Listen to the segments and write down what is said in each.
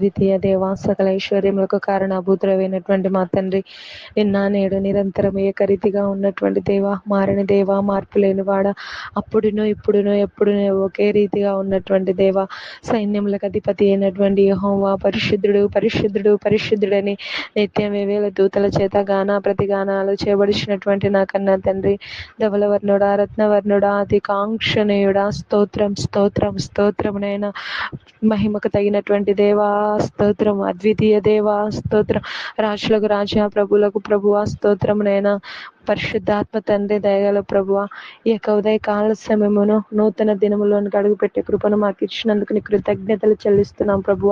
ద్వితీయ దేవ సకల ఐశ్వర్యములకు కారణభూతులైనటువంటి మా తండ్రి నిన్న నేడు నిరంతరం ఏకరీతిగా ఉన్నటువంటి దేవ మారని దేవ మార్పు లేనివాడ అప్పుడునో ఇప్పుడునో ఎప్పుడునో ఒకే రీతిగా ఉన్నటువంటి దేవ సైన్యములకు అధిపతి అయినటువంటి యహోవా పరిశుద్ధుడు పరిశుద్ధుడు పరిశుద్ధుడని నిత్యం వేవేల దూతల చేత గాన ప్రతిగానాలు చేయబడిచినటువంటి నాకన్నా తండ్రి ధవలవర్ణుడా రత్నవర్ణుడా అతి కాంక్షణీయుడా స్తోత్రం స్తోత్రం స్తోత్రమునైనా మహిమకు తగినటువంటి దేవా స్తోత్రం అద్వితీయ దేవా స్తోత్రం. రాజులకు రాజా ప్రభులకు ప్రభువా స్తోత్రమునైనా పరిశుద్ధాత్మ తండ్రి దయగల ప్రభువ ఈ యొక్క ఉదయ కాల సమయమును నూతన దినములోనికి అడుగుపెట్టే కృపను మాకు ఇచ్చినందుకు నీ కృతజ్ఞతలు చెల్లిస్తున్నాం ప్రభువ.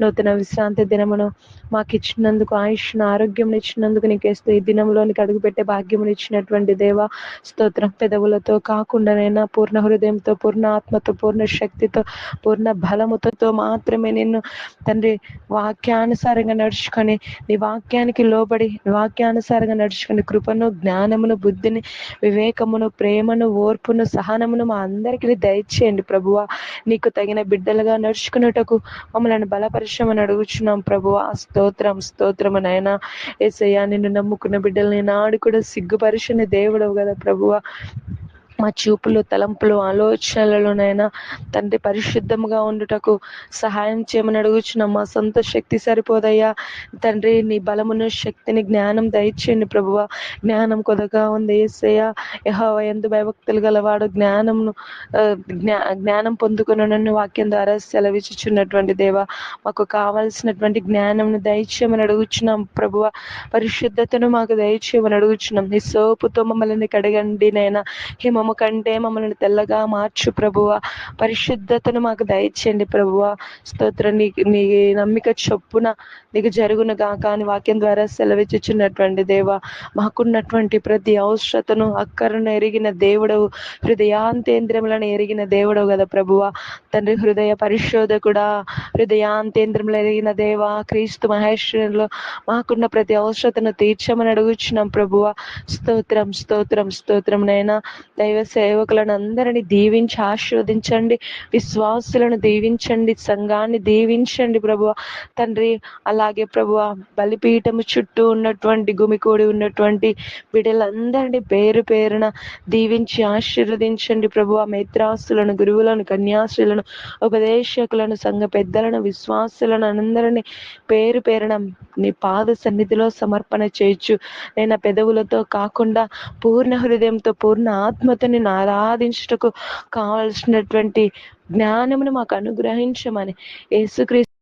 నూతన విశ్రాంతి దినమును మాకు ఇచ్చినందుకు ఆయుష్ను ఆరోగ్యం ఇచ్చినందుకు నీకేస్తూ ఈ దినంలోనికి అడుగుపెట్టే భాగ్యమును ఇచ్చినటువంటి దేవ స్తోత్రం పెదవులతో కాకుండానైనా పూర్ణ హృదయంతో పూర్ణ ఆత్మతో పూర్ణ శక్తితో పూర్ణ బలముతో మాత్రమే నిన్ను తండ్రి వాక్యానుసారంగా నడుచుకొని నీ వాక్యానికి లోబడి వాక్యానుసారంగా నడుచుకొని కృపను జ్ఞానమును బుద్ధిని వివేకమును ప్రేమను ఓర్పును సహనమును మా అందరికీ దయచేయండి ప్రభువ. నీకు తగిన బిడ్డలుగా నడుచుకున్నటకు మమ్మల్ని బలపరిశ్రమని అడుగుచున్నాం ప్రభువ. స్తోత్రం స్తోత్రము నాయన. ఏసయ్యా నిన్ను నమ్ముకున్న బిడ్డల్ని నాడు కూడా సిగ్గుపరిచిన దేవుడవు కదా ప్రభువ. మా చూపులు తలంపులు ఆలోచనలలోనైనా తండ్రి పరిశుద్ధంగా ఉండుటకు సహాయం చేయమని అడుగుచున్న. మా సొంత శక్తి సరిపోదయ్యా. తండ్రి నీ బలమును శక్తిని జ్ఞానం దయచేయండి ప్రభువ. జ్ఞానం కొదగా ఉంది ఏసయ్య. యహోవ ఎందు భయభక్తులు గలవాడు జ్ఞానంను జ్ఞా జ్ఞానం పొందుకున్న వాక్యం ద్వారా సెలవిచ్చుచున్నటువంటి దేవ. మాకు కావలసినటువంటి జ్ఞానంను దయచేయమని అడుగుచున్నాం ప్రభువ. పరిశుద్ధతను మాకు దయచేయమని అడుగుచున్నాం. నీ సోపుతో మమ్మల్ని కడగండి నైనా హిమము కంటే మమ్మల్ని తెల్లగా మార్చు ప్రభువ. పరిశుద్ధతను మాకు దయచేయండి ప్రభువ. స్తోత్రం నీ నీ నమ్మిక చొప్పున నీకు జరుగును గాక అని వాక్యం ద్వారా సెలవిచ్చుచున్నటువంటి దేవ. మాకున్నటువంటి ప్రతి అవసరతను అక్కరను ఎరిగిన దేవుడవు. హృదయాంతేంద్రములను ఎరిగిన దేవుడవు కదా ప్రభువ. తండ్రి హృదయ పరిశోధకుడా హృదయాంతేంద్రములు ఎరిగిన దేవ క్రీస్తు మహేశ్వరులు మాకున్న ప్రతి అవసరతను తీర్చమని అడుగుచున్నాం ప్రభువ. స్తోత్రం స్తోత్రం స్తోత్రం నైనా దైవ సేవకులను అందరినీ దీవించి ఆశీర్వదించండి. విశ్వాసులను దీవించండి సంఘాన్ని దీవించండి ప్రభువ. తండ్రి అలాగే ప్రభువ బలిపీఠము చుట్టూ ఉన్నటువంటి గుమికూడి ఉన్నటువంటి బిడ్డలందరినీ పేరు పేరున దీవించి ఆశీర్వదించండి ప్రభు మేత్రాసులను గురువులను కన్యాసులను ఉపదేశకులను సంఘ పెద్దలను విశ్వాసులను అందరినీ పేరు పేరున నీ పాద సన్నిధిలో సమర్పణ చేయొచ్చు నేను పెదవులతో కాకుండా పూర్ణ హృదయంతో పూర్ణ ఆత్మతో నేను ఆరాధించుటకు కావలసినటువంటి జ్ఞానమును మాకు అనుగ్రహించమని యేసుక్రీస్తు